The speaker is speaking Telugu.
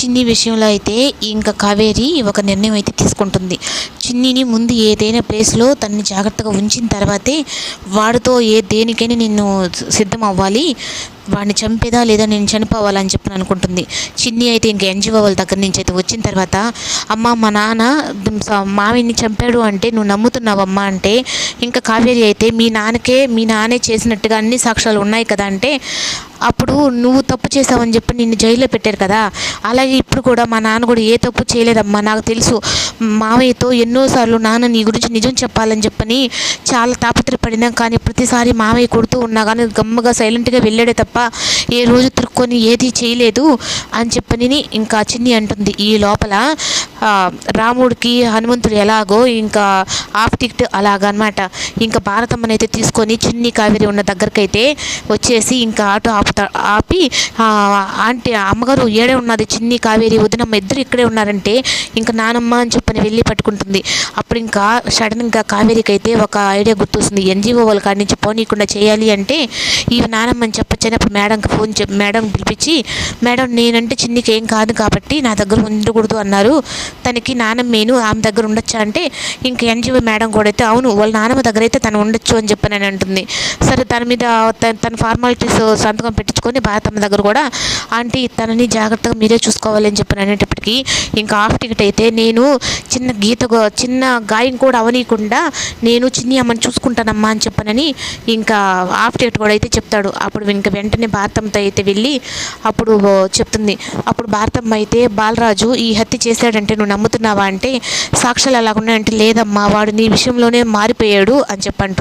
చిన్ని విషయంలో అయితే ఇంకా కావేరి ఒక నిర్ణయం అయితే తీసుకుంటుంది. చిన్నిని ముందు ఏదైనా ప్లేస్లో తనని జాగ్రత్తగా ఉంచిన తర్వాతే వాడితో ఏ దేనికైనా నిన్ను సిద్ధం అవ్వాలి వాడిని చంపేదా లేదా నేను చనిపోవాలని చెప్పి అనుకుంటుంది. చిన్ని అయితే ఇంకా ఎన్జిఓ వాళ్ళ దగ్గర నుంచి అయితే వచ్చిన తర్వాత అమ్మ మా నాన్న మావిని చంపాడు అంటే నువ్వు నమ్ముతున్నావమ్మా అంటే ఇంకా కావేరి అయితే మీ నాన్నకే మీ నాన్నే చేసినట్టుగా అన్ని సాక్ష్యాలు ఉన్నాయి కదా అంటే అప్పుడు నువ్వు తప్పు చేసావని చెప్పి నిన్ను జైల్లో పెట్టారు కదా. అలాగే ఇప్పుడు కూడా మా నాన్న కూడా ఏ తప్పు చేయలేదమ్మా. నాకు తెలుసు మావయ్యతో ఎన్నోసార్లు నాన్న నీ గురించి నిజం చెప్పాలని చెప్పని చాలా తాపత్రపడినా కానీ ప్రతిసారి మావయ్య కొడుతూ ఉన్నా కానీ గమ్మగా సైలెంట్గా వెళ్ళాడే తప్ప ఏ రోజు తిరుక్కొని ఏది చేయలేదు అని చెప్పని ఇంకా చిన్ని అంటుంది. ఈ లోపల రాముడికి హనుమంతుడు ఎలాగో ఇంకా ఆఫ్ టికెట్ అలాగనమాట. ఇంకా భారతమ్మని అయితే తీసుకొని చిన్ని కావేరి ఉన్న దగ్గరకైతే వచ్చేసి ఇంకా ఆటో ఆపుతా ఆపి ఆ, ఆంటీ అమ్మగారు ఏడే ఉన్నది చిన్ని కావేరి వదినమ్మ ఇద్దరు ఇక్కడే ఉన్నారంటే ఇంకా నానమ్మ అని చెప్పని వెళ్ళి పట్టుకుంటుంది. అప్పుడు ఇంకా సడన్గా కావేరికి అయితే ఒక ఐడియా గుర్తొస్తుంది. ఎన్జిఓ వాళ్ళ కాడి నుంచి పోనీయకుండా చేయాలి అంటే ఈ నానమ్మ అని చెప్పొచ్చని అప్పుడు మేడంకి ఫోన్ చెప్ మేడం పిలిపించి మేడం నేనంటే చిన్నికి ఏం కాదు కాబట్టి నా దగ్గర ఉండకూడదు అన్నారు. తనకి నానమ్మేను ఆమె దగ్గర ఉండొచ్చా అంటే ఇంక ఎన్జిఓ మేడం కూడా అయితే అవును వాళ్ళ నానమ్మ దగ్గర అయితే తను ఉండొచ్చు అని చెప్పని అని అంటుంది. సరే తన మీద తన తన ఫార్మాలిటీస్ సంతకం పెట్టించుకొని భారతమ్మ దగ్గర కూడా ఆంటీ తనని జాగ్రత్తగా మీరే చూసుకోవాలని చెప్పని అనేటప్పటికీ ఇంకా హాఫ్ టికెట్ అయితే నేను చిన్న గీత గో- చిన్న గాయం కూడా అవనీయకుండా నేను చిన్ని అమ్మని చూసుకుంటానమ్మా అని చెప్పనని ఇంకా హాఫ్ టికెట్ కూడా అయితే చెప్తాడు. అప్పుడు ఇంకా వెంటనే భారతమ్మతో అయితే వెళ్ళి అప్పుడు చెప్తుంది. అప్పుడు భారతమ్మ అయితే బాలరాజు ఈ హత్య చేశాడంటే నువ్వు నమ్ముతున్నావా? అంటే సాక్ష్యాలు అలాగున్నాయంటే లేదమ్మా వాడు నీ విషయంలోనే మారిపోయాడు అని చెప్పంటుంది.